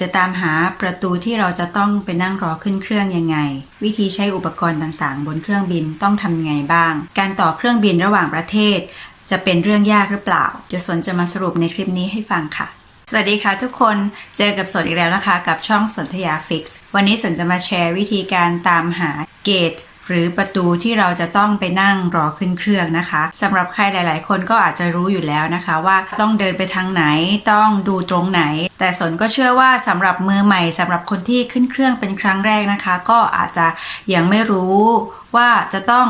จะตามหาประตูที่เราจะต้องไปนั่งรอขึ้นเครื่องยังไง วิธีใช้อุปกรณ์ต่างๆ บนเครื่องบินต้องทำยังไงบ้าง การต่อเครื่องบินระหว่างประเทศ จะเป็นเรื่องยากหรือเปล่า เดี๋ยวสนจะมาสรุปในคลิปนี้ให้ฟังค่ะ สวัสดีค่ะทุกคน เจอกับสนอีกแล้วนะคะ กับช่องสนธยาฟิกซ์ วันนี้สนจะมาแชร์วิธีการตามหาเกต หรือประตูที่เราจะต้องไปนั่งรอขึ้นเครื่องนะคะสำหรับใครหลาย ๆ คนก็อาจจะรู้อยู่แล้วนะคะ ว่าต้องเดินไปทางไหนต้องดูตรงไหน แต่สนก็เชื่อว่าสำหรับมือใหม่สำหรับคนที่ขึ้นเครื่องเป็นครั้งแรกนะคะ ก็อาจจะยังไม่รู้ว่าจะต้อง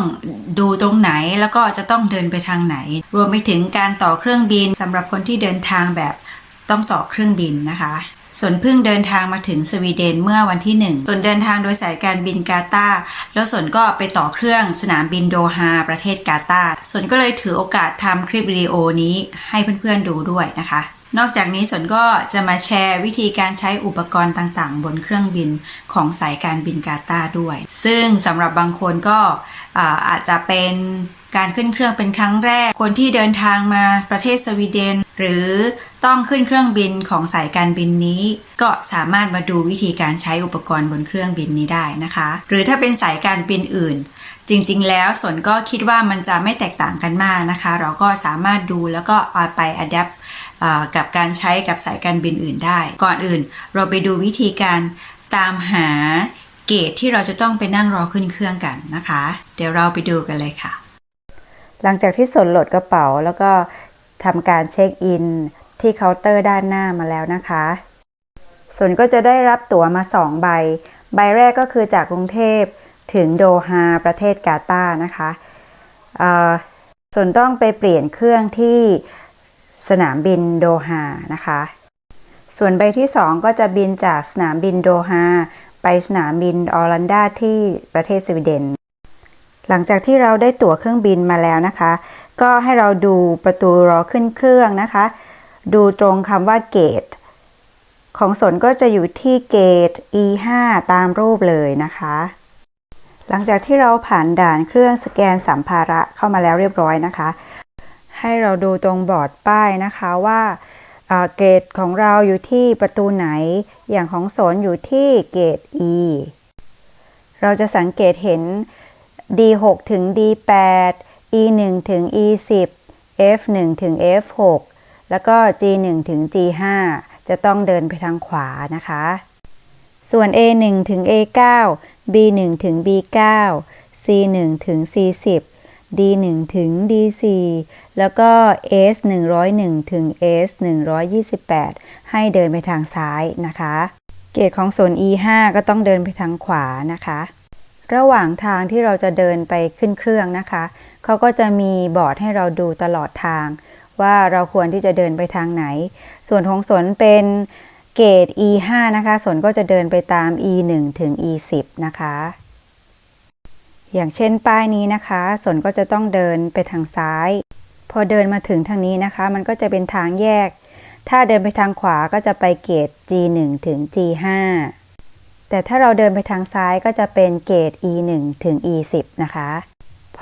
ดูตรงไหนแล้วก็จะต้องเดินไปทางไหน รวมไปถึงการต่อเครื่องบินสำหรับคนที่เดินทางแบบต้องต่อเครื่องบินนะคะ ส่วนเพิ่งเดินทางมาถึงสวีเดนเมื่อวันที่หนึ่งส่วนเดินทางโดยสายการบินกาตาร์แล้วส่วนก็ไปต่อเครื่องสนามบินโดฮาประเทศกาตาร์ส่วนก็เลยถือโอกาสทำคลิปวิดีโอนี้ให้เพื่อนๆดูด้วยนะคะ นอกจากนี้สนก็จะมาแชร์วิธีการใช้อุปกรณ์ต่างๆ บนเครื่องบินของสายการบินกาตาร์ด้วย ซึ่งสำหรับบางคนก็อาอาจจะเป็นการขึ้นเครื่องเป็นครั้งแรก คนที่เดินทางมาประเทศสวีเดน หรือต้องขึ้นเครื่องบินของสายการบินนี้ ก็สามารถมาดูวิธีการใช้อุปกรณ์บนเครื่องบินนี้ได้นะคะ หรือถ้าเป็นสายการบินอื่น จริง ๆ แล้วสนก็คิดว่ามันจะไม่แตกต่างกันมากนะคะ เราก็สามารถดูแล้วก็เอาไปอัดแอปกับการใช้กับสายการบินอื่นได้ ก่อนอื่น เราไปดูวิธีการตามหาเกตที่เราจะต้องไปนั่งรอขึ้นเครื่องกันนะคะ เดี๋ยวเราไปดูกันเลยค่ะ หลังจากที่สนโหลดกระเป๋าแล้วก็ ทำการเช็คอินที่เคาน์เตอร์ด้านหน้ามาแล้วนะคะ ส่วนก็จะได้รับตั๋วมา 2 ใบ ใบแรกก็คือจากกรุงเทพถึงโดฮาประเทศกาตาร์นะคะส่วนต้องไปเปลี่ยนเครื่องที่สนามบินโดฮานะคะ ส่วนใบที่ 2 ก็จะบินจากสนามบินโดฮาไปสนามบินออรันดาที่ประเทศสวีเดน หลังจากที่เราได้ตั๋วเครื่องบินมาแล้วนะคะ ก็ให้เราดูประตูรอขึ้นเครื่องนะคะ ดูตรงคำว่าเกตของสนก็จะอยู่ที่เกต E5 ตามรูปเลยนะคะ หลังจากที่เราผ่านด่านเครื่องสแกนสัมภาระเข้ามาแล้วเรียบร้อยนะคะ ให้เราดูตรงบอร์ดป้ายนะคะว่าเกตของเราอยู่ที่ประตูไหน อย่างของสนอยู่ที่เกต E เราจะสังเกตเห็น D6 ถึง D8 E1 ถึง E10 F1 ถึง F6 แล้วก็ G1 ถึง G5 จะต้องเดินไปทางขวานะคะ ส่วน A1 ถึง A9 B1 ถึง B9 C1 ถึง C10 D1 ถึง D4 แล้วก็ S101 ถึง S128 ให้เดินไปทางซ้ายนะคะ เกตของโซน E5 ก็ต้องเดินไปทางขวานะคะ ระหว่างทางที่เราจะเดินไปขึ้นเครื่องนะคะ เขาก็จะมีบอร์ดให้เราดูตลอดทาง ว่าเราควรที่จะเดินไปทางไหน ส่วนของสนเป็นเกต E5 นะคะสนก็จะเดินไปตาม E1 ถึง E10 นะคะ อย่างเช่นป้ายนี้นะคะ สนก็จะต้องเดินไปทางซ้าย พอเดินมาถึงทางนี้นะคะ มันก็จะเป็นทางแยก ถ้าเดินไปทางขวาก็จะไปเกต G1 ถึง G5 แต่ถ้าเราเดินไปทางซ้ายก็จะเป็นเกต E1 ถึง E10 นะคะ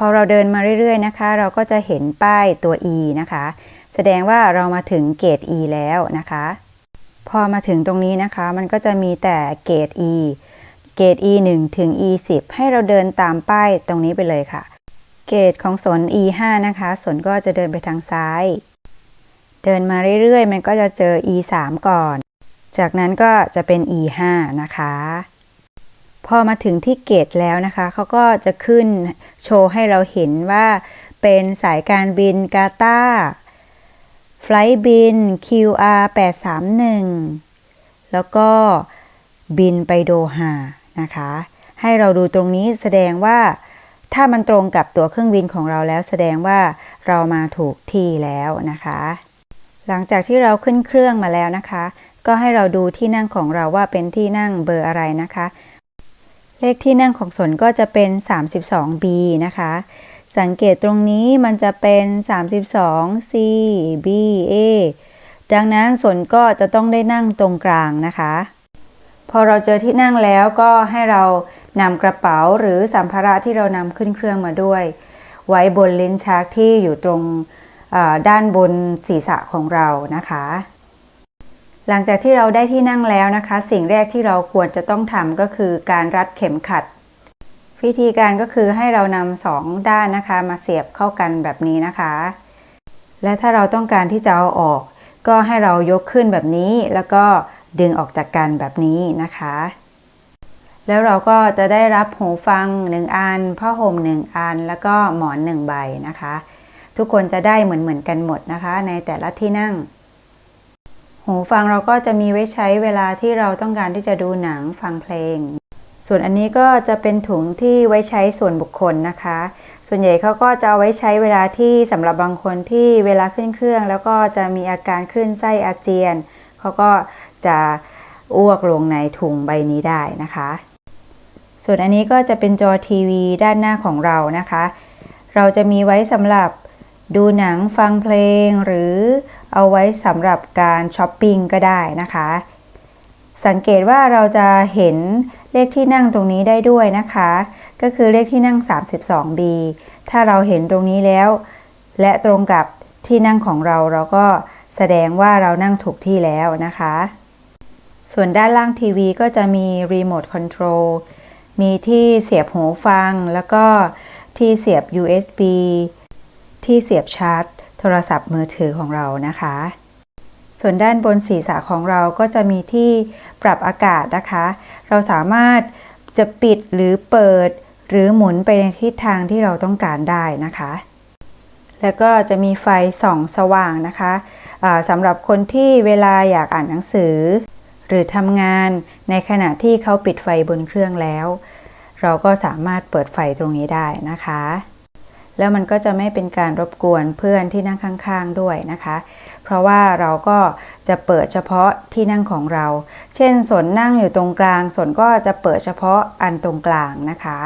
พอเราเดินมาเรื่อยๆนะคะ เราก็จะเห็นป้ายตัว E นะคะ แสดงว่าเรามาถึงเกต E แล้วนะคะ พอมาถึงตรงนี้นะคะ มันก็จะมีแต่เกต E เกต E1 ถึง E10 ให้เราเดินตามป้ายตรงนี้ไปเลยค่ะ เกตของสน E5 นะคะสนก็จะเดินไปทางซ้าย เดินมาเรื่อยๆ มันก็จะเจอ E3 ก่อน จากนั้นก็จะเป็น E5 นะคะ พอมาถึงที่เกตแล้วนะคะ เขาก็จะขึ้นโชว์ให้เราเห็นว่า เป็นสายการบินกาตาไฟล์บิน QR 831 แล้วก็บินไปโดฮานะคะ ให้เราดูตรงนี้แสดงว่าถ้ามันตรงกับตัวเครื่องบินของเราแล้วแสดงว่าเรามาถูกที่แล้วนะคะ หลังจากที่เราขึ้นเครื่องมาแล้วนะคะ ก็ให้เราดูที่นั่งของเราว่าเป็นที่นั่งเบอร์อะไรนะคะ เลขที่นั่งของสนก็จะเป็น 32B นะคะ สังเกตตรงนี้มันจะเป็น 32C B A ดังนั้นสนก็จะต้องได้นั่งตรงกลางนะคะ พอเราเจอที่นั่งแล้วก็ให้เรานำกระเป๋าหรือสัมภาระที่เรานำขึ้นเครื่องมาด้วย ไว้บนลิ้นชักที่อยู่ตรงด้านบนศีรษะของเรานะคะ หลังจากที่เราได้ที่นั่งแล้วนะคะ สิ่งแรกที่เราควรจะต้องทำก็คือการรัดเข็มขัด วิธีการก็คือให้เรานำสองด้านนะคะ มาเสียบเข้ากันแบบนี้นะคะ และถ้าเราต้องการที่จะเอาออก ก็ให้เรายกขึ้นแบบนี้ แล้วก็ดึงออกจากกันแบบนี้นะคะ แล้วเราก็จะได้รับหูฟังหนึ่งอันผ้าห่มหนึ่งอัน แล้วก็หมอนหนึ่งใบนะคะ ทุกคนจะได้เหมือนเหมือนกันหมดนะคะ ในแต่ละที่นั่ง หูฟังเราก็จะมีไว้ใช้เวลาที่เราต้องการที่จะดูหนังฟังเพลง ส่วนอันนี้ก็จะเป็นถุงที่ไว้ใช้ส่วนบุคคลนะคะ ส่วนใหญ่เขาก็จะเอาไว้ใช้เวลาที่สำหรับบางคนที่เวลาขึ้นเครื่อง แล้วก็จะมีอาการคลื่นไส้อาเจียนเขาก็จะอ้วกลงในถุงใบนี้ได้นะคะ ส่วนอันนี้ก็จะเป็นจอทีวีด้านหน้าของเรานะคะ เราจะมีไว้สำหรับดูหนังฟังเพลงหรือ เอาไว้สำหรับการช้อปปิ้งก็ได้นะคะ สังเกตว่าเราจะเห็นเลขที่นั่งตรงนี้ได้ด้วยนะคะ ก็คือเลขที่นั่ง 32B ถ้าเราเห็นตรงนี้แล้ว และตรงกับที่นั่งของเราเราก็แสดงว่าเรานั่งถูกที่แล้วนะคะ ส่วนด้านล่างทีวีก็จะมีรีโมทคอนโทรลมีที่เสียบหูฟัง แล้วก็ที่เสียบ USB ที่เสียบชาร์จ โทรศัพท์มือถือของเรานะคะ ส่วนด้านบนศีรษะของเราก็จะมีที่ปรับอากาศนะคะ เราสามารถจะปิดหรือเปิด หรือหมุนไปในทิศทางที่เราต้องการได้นะคะ แล้วก็จะมีไฟส่องสว่างนะคะะสำหรับคนที่เวลาอยากอ่านหนังสือ หรือทำงานในขณะที่เขาปิดไฟบนเครื่องแล้ว เราก็สามารถเปิดไฟตรงนี้ได้นะคะ แล้วมันก็จะไม่เป็นการรบกวนเพื่อนที่นั่งข้าง ๆด้วยนะคะ เพราะว่าเราก็จะเปิดเฉพาะที่นั่งของเรา เช่นสนนั่งอยู่ตรงกลางสนก็จะเปิดเฉพาะอันตรงกลางนะคะ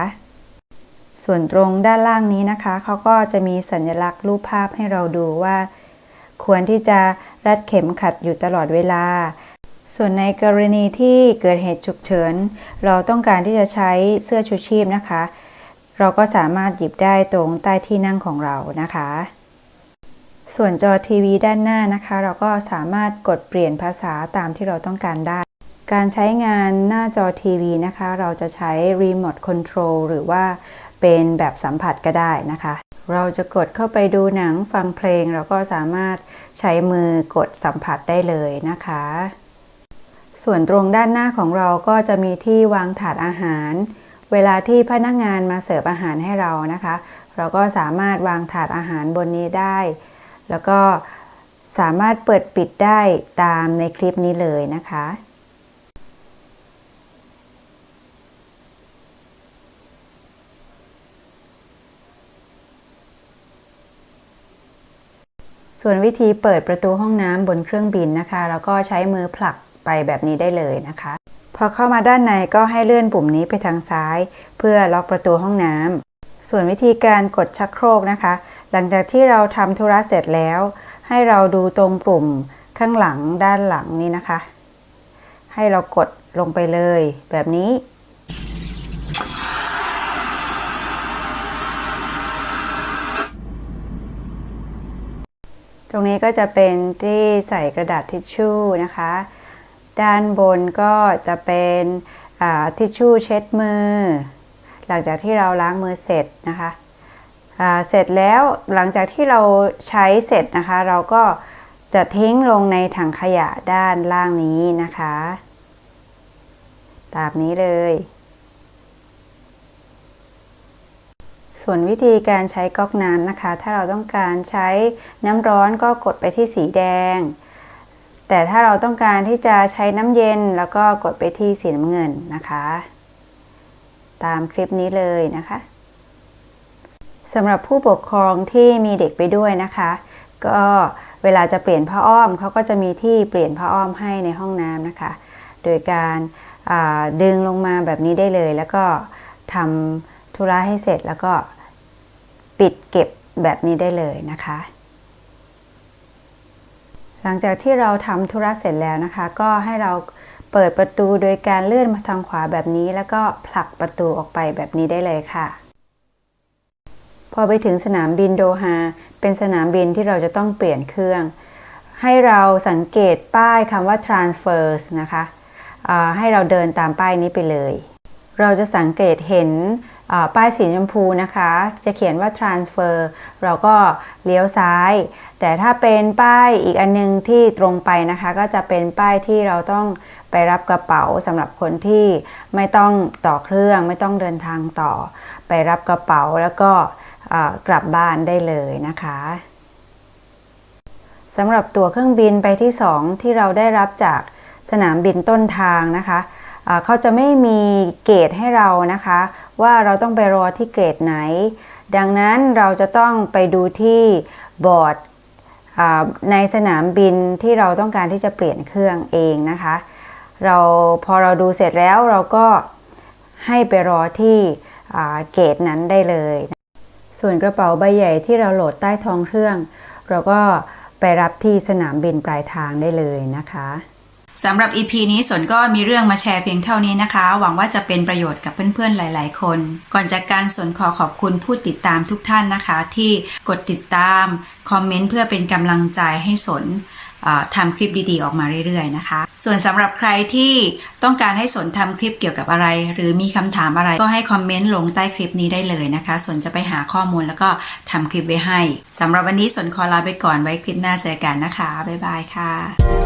ส่วนตรงด้านล่างนี้นะคะเขาก็จะมีสัญลักษณ์รูปภาพให้เราดูว่า ควรที่จะรัดเข็มขัดอยู่ตลอดเวลาส่วนในกรณีที่เกิดเหตุฉุกเฉิน เราต้องการที่จะใช้เสื้อชูชีพนะคะ เราก็สามารถหยิบได้ตรงใต้ที่นั่งของเรานะคะ ส่วนจอทีวีด้านหน้านะคะ เราก็สามารถกดเปลี่ยนภาษาตามที่เราต้องการได้ การใช้งานหน้าจอทีวีนะคะ เราจะใช้รีโมทคอนโทรลหรือว่าเป็นแบบสัมผัสก็ได้นะคะ เราจะกดเข้าไปดูหนังฟังเพลง เราก็สามารถใช้มือกดสัมผัสได้เลยนะคะ ส่วนตรงด้านหน้าของเราก็จะมีที่วางถาดอาหาร เวลาที่พนักงานมาเสิร์ฟอาหารให้เรานะคะ เราก็สามารถวางถาดอาหารบนนี้ได้ แล้วก็สามารถเปิดปิดได้ตามในคลิปนี้เลยนะคะ ส่วนวิธีเปิดประตูห้องน้ำบนเครื่องบินนะคะ เราก็ใช้มือผลักไปแบบนี้ได้เลยนะคะ อเข้ามาด้านในก็ให้เลื่อนปุ่มนี้ไปทางซ้าย เพื่อล็อกประตูห้องน้ำ ส่วนวิธีการกดชักโครกนะคะ หลังจากที่เราทำธุระเสร็จแล้ว ให้เราดูตรงปุ่มข้างหลังด้านหลังนี้นะคะ ให้เรากดลงไปเลย แบบนี้ตรงนี้ก็จะเป็นที่ใส่กระดาษทิชชู่นะคะ ด้านบนก็จะเป็นทิชชู่เช็ดมือ หลังจากที่เราล้างมือเสร็จนะคะเสร็จแล้วหลังจากที่เราใช้เสร็จนะคะ เราก็จะทิ้งลงในถังขยะด้านล่างนี้นะคะ ตามนี้เลย ส่วนวิธีการใช้ก๊อกน้ำนะคะ ถ้าเราต้องการใช้น้ำร้อนก็กดไปที่สีแดง แต่ถ้าเราต้องการที่จะใช้น้ำเย็นแล้วก็กดไปที่สีน้ำเงินนะคะ ตามคลิปนี้เลยนะคะสำหรับผู้ปกครองที่มีเด็กไปด้วยนะคะ ก็เวลาจะเปลี่ยนผ้าอ้อมเขาก็จะมีที่เปลี่ยนผ้าอ้อมให้ในห้องน้ำนะคะ โดยการดึงลงมาแบบนี้ได้เลย แล้วก็ทำธุระให้เสร็จแล้วก็ปิดเก็บแบบนี้ได้เลยนะคะ หลังจากที่เราทำธุระเสร็จแล้วนะคะ ก็ให้เราเปิดประตูโดยการเลื่อนมาทางขวาแบบนี้ แล้วก็ผลักประตูออกไปแบบนี้ได้เลยค่ะ พอไปถึงสนามบินโดฮาเป็นสนามบินที่เราจะต้องเปลี่ยนเครื่อง ให้เราสังเกตป้ายคำว่า transfers นะคะให้เราเดินตามป้ายนี้ไปเลย เราจะสังเกตเห็นป้ายสีชมพูนะคะ จะเขียนว่า transfer เราก็เลี้ยวซ้าย แต่ถ้าเป็นป้ายอีกอันนึงที่ตรงไปนะคะ ก็จะเป็นป้ายที่เราต้องไปรับกระเป๋าสำหรับคนที่ไม่ต้องต่อเครื่อง ไม่ต้องเดินทางต่อ ไปรับกระเป๋าแล้วก็กลับบ้านได้เลยนะคะสำหรับตั๋วเครื่องบินไปที่ 2 ที่เราได้รับจากสนามบินต้นทางนะคะอ่าเขาจะไม่มีเกรดให้เรานะคะ ว่าเราต้องไปรอที่เกรดไหน ดังนั้นเราจะต้องไปดูที่บอร์ด ในสนามบินที่เราต้องการที่จะเปลี่ยนเครื่องเองนะคะ เราพอเราดูเสร็จแล้วเราก็ให้ไปรอที่เกตนั้นได้เลย ส่วนกระเป๋าใบใหญ่ที่เราโหลดใต้ท้องเครื่อง เราก็ไปรับที่สนามบินปลายทางได้เลยนะคะ สำหรับ EP นี้สนก็มีเรื่องมาแชร์เพียงเท่านี้นะคะ หวังว่าจะเป็นประโยชน์กับเพื่อนๆหลาย ๆ คน ก่อนจากการสนขอขอบคุณผู้ติดตามทุกท่านนะคะ ที่กดติดตาม คอมเมนต์เพื่อเป็นกำลังใจให้สนทำคลิปดีๆ ออกมาเรื่อยๆนะคะ ส่วนสำหรับใครที่ต้องการให้สนทำคลิปเกี่ยวกับอะไร หรือมีคำถามอะไรก็ให้คอมเมนต์ลงใต้คลิปนี้ได้เลยนะคะ สนจะไปหาข้อมูลแล้วก็ทำคลิปไว้ให้สำหรับวันนี้สนขอลาไปก่อนไว้คลิปหน้าเจอกันนะคะ บ๊ายบายค่ะ